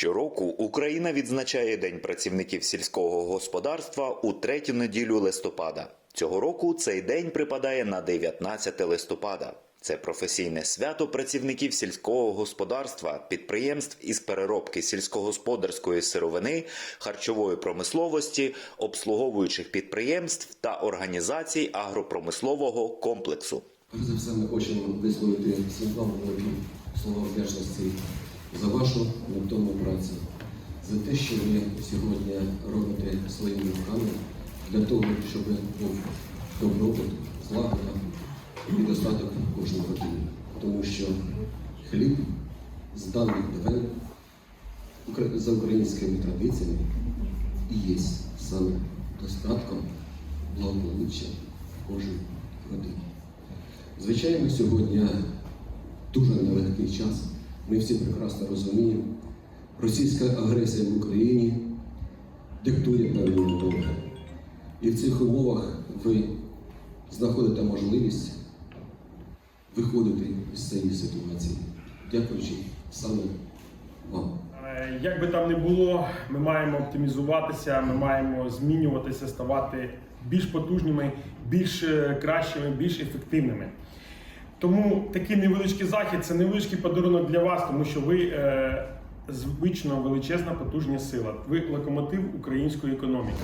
Щороку Україна відзначає День працівників сільського господарства у третю неділю листопада. Цього року цей день припадає на 19 листопада. Це професійне свято працівників сільського господарства, підприємств із переробки сільськогосподарської сировини, харчової промисловості, обслуговуючих підприємств та організацій агропромислового комплексу. За все, ми хочемо висловити всім вам вдячності за вашу невтомну працю, за те, що ви сьогодні робите своїми руками для того, щоб був добробут, злагода і достаток кожної родини. Тому що хліб з давніх давен за українськими традиціями і є саме достатком благополуччя в кожній родині. Звичайно, сьогодні дуже нелегкий час. Ми всі прекрасно розуміємо. Російська агресія в Україні диктує певні умови. І в цих умовах ви знаходите можливість виходити з цієї ситуації, дякуючи саме вам. Е, Як би там не було, ми маємо оптимізуватися, ми маємо змінюватися, ставати більш потужними, більш е, кращими, більш ефективними. Тому такий невеличкий захід це невеличкий подарунок для вас, тому що ви е, звично величезна потужна сила. Ви локомотив української економіки.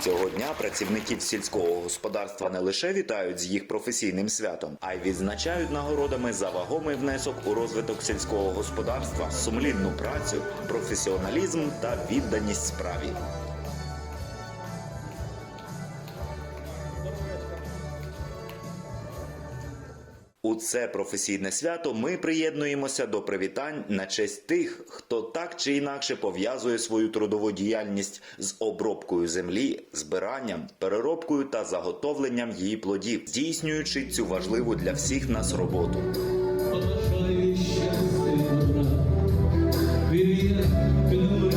Цього дня працівників сільського господарства не лише вітають з їх професійним святом, а й відзначають нагородами за вагомий внесок у розвиток сільського господарства, сумлінну працю, професіоналізм та відданість справі. У це професійне свято ми приєднуємося до привітань на честь тих, хто так чи інакше пов'язує свою трудову діяльність з обробкою землі, збиранням, переробкою та заготовленням її плодів, здійснюючи цю важливу для всіх нас роботу. Бажаю щастя і добра, вір'я,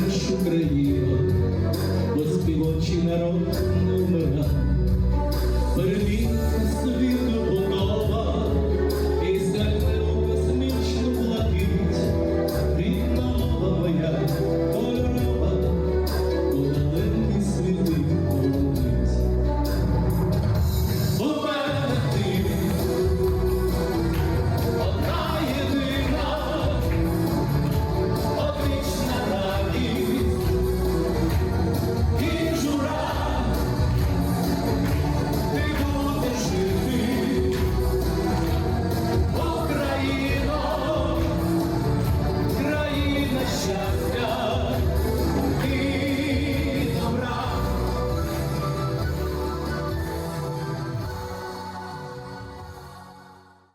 нашу країну, бо співочий народ